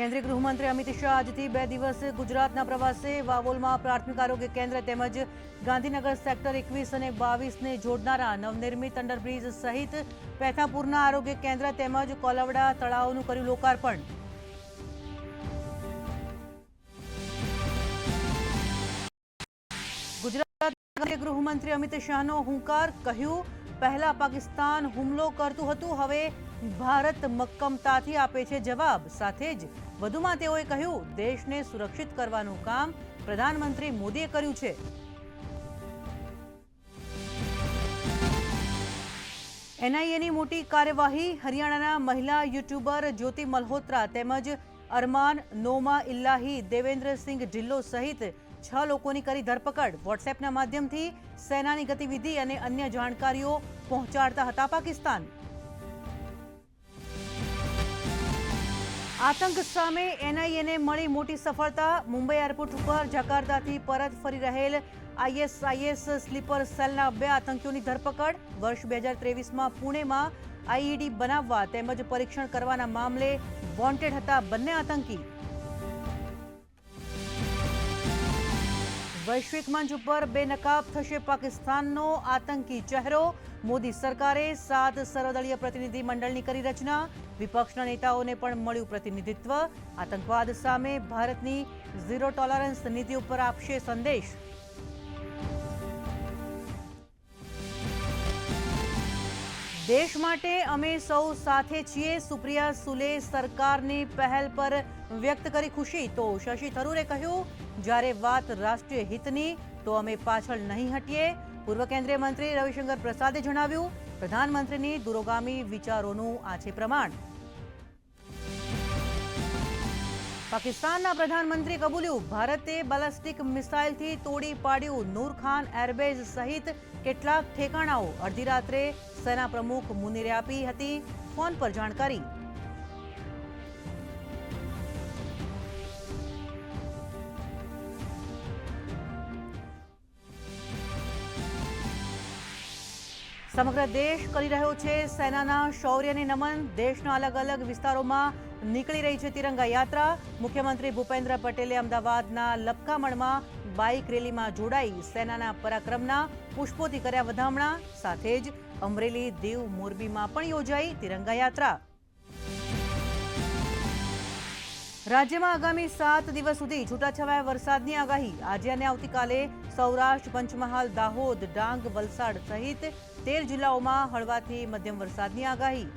કેન્દ્રીય ગૃહમંત્રી અમિત શાહ આજથી બે દિવસ ગુજરાતના પ્રવાસે. વાવોલમાં પ્રાથમિક આરોગ્ય કેન્દ્ર તેમજ ગાંધીનગર સેક્ટર એકવીસ અને બાવીસને જોડનારા નવનિર્મિત અંડરબ્રિજ સહિત પેથાપુરના આરોગ્ય કેન્દ્ર તેમજ કોલવડા તળાવનું કર્યું લોકાર્પણ. ગુજરાત ગૃહમંત્રી અમિત શાહનો હુંકાર, કહ્યું પહેલા પાકિસ્તાન હુમલો કરતું હતું, હવે ભારત મક્કમતાથી આપે છે જવાબ. સાથે જ વધુમાં તેઓએ કહ્યું, દેશને સુરક્ષિત કરવાનું કામ પ્રધાનમંત્રી મોદીએ કર્યું છે. એનઆઈએની મોટી કાર્યવાહી હરિયાણાના મહિલા યુટ્યુબર જ્યોતિ મલ્હોત્રા તેમજ અરમાન નોમા ઇલ્લાહી દેવેન્દ્રસિંહ ઢિલ્લો સહિત છ લોકોની કરી ધરપકડ. વોટ્સએપના માધ્યમથી સેનાની ગતિવિધિ અને અન્ય જાણકારીઓ પહોંચાડતા હતા પાકિસ્તાન. આતંક સામે એનઆઈએને મળી મોટી સફળતા. મુંબઈ એરપોર્ટ ઉપર જકાર્તાથી પરત ફરી રહેલ આઈએસઆઈએસ સ્લીપર સેલના બે આતંકીઓની ધરપકડ. વર્ષ બે હજાર ત્રેવીસમાં પુણેમાં આઈઈડી બનાવવા તેમજ પરીક્ષણ કરવાના મામલે વોન્ટેડ હતા બંને આતંકી. વૈશ્વિક મંચ ઉપર બેનકાબ થશે પાકિસ્તાનનો આતંકી ચહેરો. મોદી સરકારે સાત સર્વદળીય પ્રતિનિધિ મંડળની કરી રચના. વિપક્ષના નેતાઓને પણ મળ્યું પ્રતિનિધિત્વ. આતંકવાદ સામે ભારતની ઝીરો ટોલરન્સ નીતિ ઉપર આપશે સંદેશ. દેશ માટે અમે સૌ સાથે છીએ. સુપ્રિયા સુલે સરકારની પહેલ પર વ્યક્ત કરી ખુશી. તો શશી થરૂરે કહ્યું, જ્યારે વાત રાષ્ટ્રીય હિતની, તો અમે પાછળ નહીં હટીએ. પૂર્વ કેન્દ્રીય મંત્રી રવિશંકર પ્રસાદે જણાવ્યું, પ્રધાનમંત્રીની દૂરોગામી વિચારોનું આ છે પ્રમાણ. પાકિસ્તાનના પ્રધાનમંત્રી કબૂલ્યું, ભારતે બેલેસ્ટિક મિસાઇલથી તોડી પાડ્યું. નૂરખાન એરબેઝ સહિત કેટલાક ઠેકાણાઓ અડધી રાત્રે સેના પ્રમુખ મુનિરે આપી હતી. ફોન પર જાણકારી સમગ્ર દેશ કરી રહ્યો છે. સેનાના શૌર્યને નમન દેશના અલગ અલગ વિસ્તારોમાં નીકળી રહી છે તિરંગા યાત્રા. મુખ્યમંત્રી ભૂપેન્દ્ર પટેલે અમદાવાદના લપકામણમાં બાઇક રેલીમાં જોડાઈ સેનાના પરાક્રમના પુષ્પોથી કર્યા વધામણા. સાથે જ અમરેલી દીવ મોરબીમાં પણ યોજાઈ તિરંગા યાત્રા. રાજ્યમાં આગામી સાત દિવસ સુધી છૂટાછવાયા વરસાદની આગાહી. આજે અને આવતીકાલે સૌરાષ્ટ્ર, પંચમહાલ, દાહોદ, ડાંગ, વલસાડ સહિત તેર જિલ્લાઓમાં હળવાથી મધ્યમ વરસાદની આગાહી.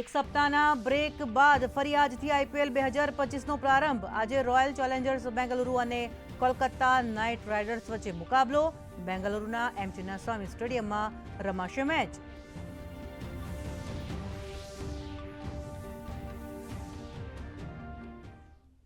એક સપ્તાહના બ્રેક બાદ ફરી આજથી આઈપીએલ બે હજાર પચીસનો પ્રારંભ. આજે રોયલ ચેલેન્જર્સ બેંગલુરુ અને કોલકાતા નાઇટ રાઇડર્સ વચ્ચે મુકાબલો. બેંગલુરુના એમ સ્વામી સ્ટેડિયમમાં રમાશે મેચ.